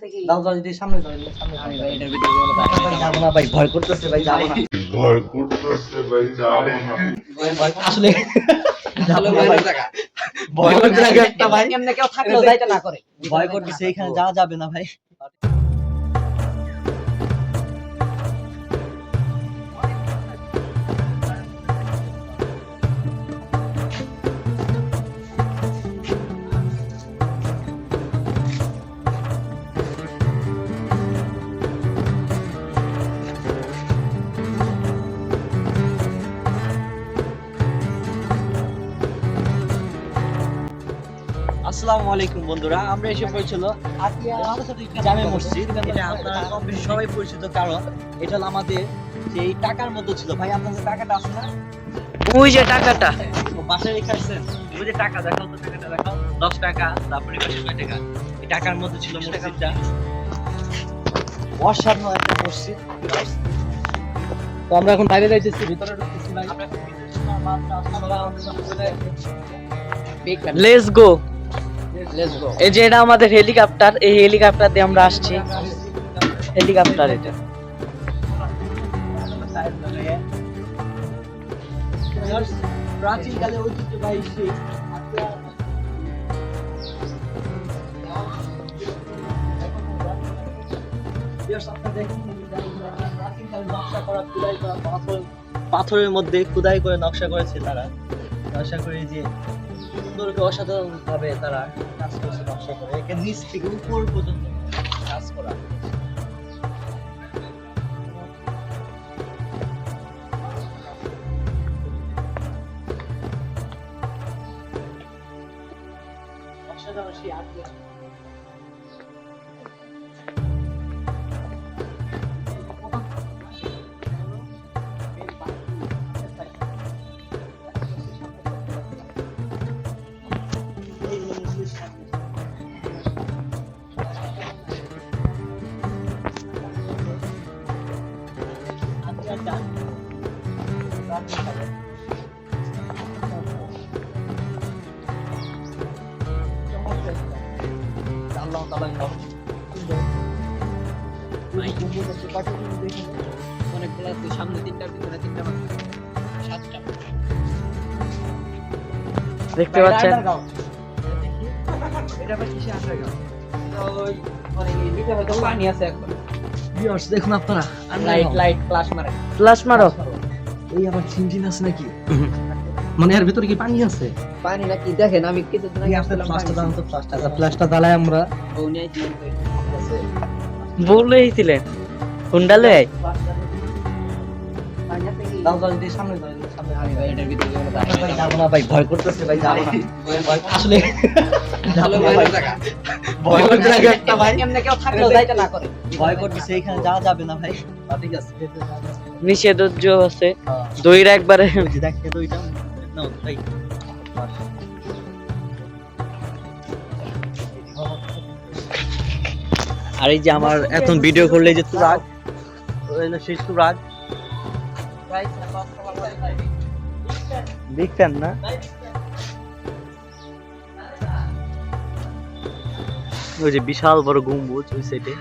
আছে কি দাও দাও যদি সামনে যাও সামনে যাও। ভাই, যাব না ভাই ভয় করতেছে ভাই যাব না। ভয় করতেছে ভাই যাব না। আসলে যাব না ভাই। ভয় ভয় করতে লাগে একটা ভাই। এমনি কেউ থাকলেও যাইতে না করে। ভয় করতেছে এখানে যাওয়া যাবে না ভাই। আসসালামু আলাইকুম বন্ধুরা আমরা এসে পৌঁছলো জামে মসজিদ। এটা আপনারা কম বেশি সবাই পরিচিত কারণ এটা হলো আমাদের সেই টাকার মধ্যে ছিল। ভাই আপনাদের টাকাটা আছে না? ওই যে টাকাটা। বাসায় রেখে আসছেন। ওই যে টাকা দেখাও তো টাকাটা দেখাও। দশ টাকা তারপরে টাকা। এই টাকার মধ্যে ছিল মসজিদটা। অসাধারণ একটা মসজিদ। তো আমরা এখন বাইরে যাইতেছি ভিতরে ঢুকতেছি ভাই। লেটস গো এই যে এটা আমাদের হেলিকপ্টার এই হেলিকপ্টার দিয়ে আমরা আসছি। হেলিকপ্টার এটা। প্রাচীনকালে ঐতিহ্যবাহী সেই পাথরের মধ্যে খুদাই করে নকশা করেছে তারা। নকশা করে যে সুন্দর করে অসাধারণ ভাবে তারা কাজ করছে নকশা করে। একে নিচ থেকে উপর পর্যন্ত কাজ করা। অসাধারণ সেই আর্ট আল্লাহ তাআলা অনেকগুলো সামনে তিনটার ভিতরে তিনটা সাতটা দেখতে পাচ্ছেন এটা আবার কিসে আসা হয়তো পানি আছে এখন ভিউয়ার্স দেখুন আপনারা। লাইট লাইট ফ্লাশ মারে। ফ্লাশ মারো। এই আবার চিনচিন আছে নাকি? মানে এর ভিতরে কি পানি আছে? পানি নাকি? দেখেন আমি ফ্লাশটা দাও তো আচ্ছা ফ্লাশটা জ্বালাই আমরা। বলেইছিলেন হুন্ডালে দাও দাও যদি সামনে যাও সামনে। ভাই যাব না ভাই ভয় করতেছে ভাই যাব না। ভয়- আসলে যাব না ভাই। ভয়। করতে লাগে একটা ভাই। এমনি কেউ থাকলেও যাইতে না করে। ভয় করতেছে এখানে যাওয়া যাবে না ভাই। ঠিক আছে নিষেধাজ্ঞ আছে। হ্যাঁ। দইরা একবারে দেখে ওইটা নাও ভাই আর এই যে আমার এখন ভিডিও করলে যে তুরাগ সেই তুরাগ দেখছেন না? ওই যে বিশাল বড় গম্বুজ ওই সাইডে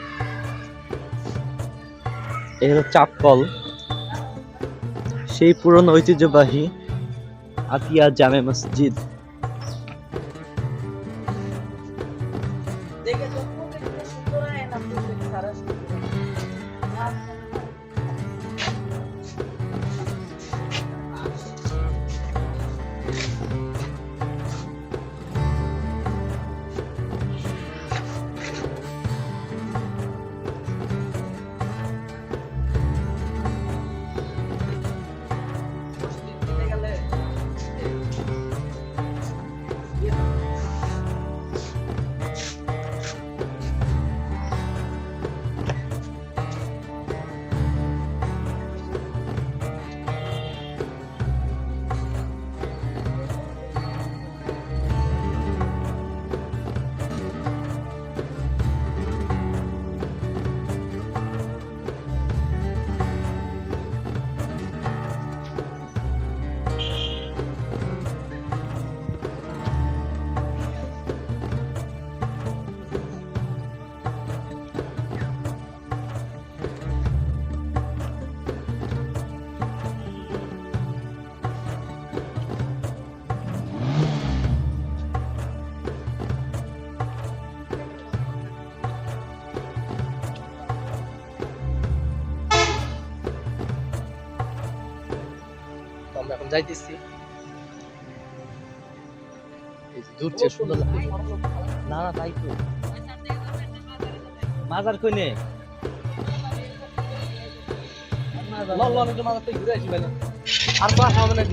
এই হলো চাপকল সেই পুরনো ঐতিহ্যবাহী आतिया जामे मस्जिद। तो ना এখন যাইতেছি। দূর চেয়ে সুন্দর না না তাই তো মাজার কইনে লল লল একটু মাথার ঘুরে আসি ভাই আর আসা হবে না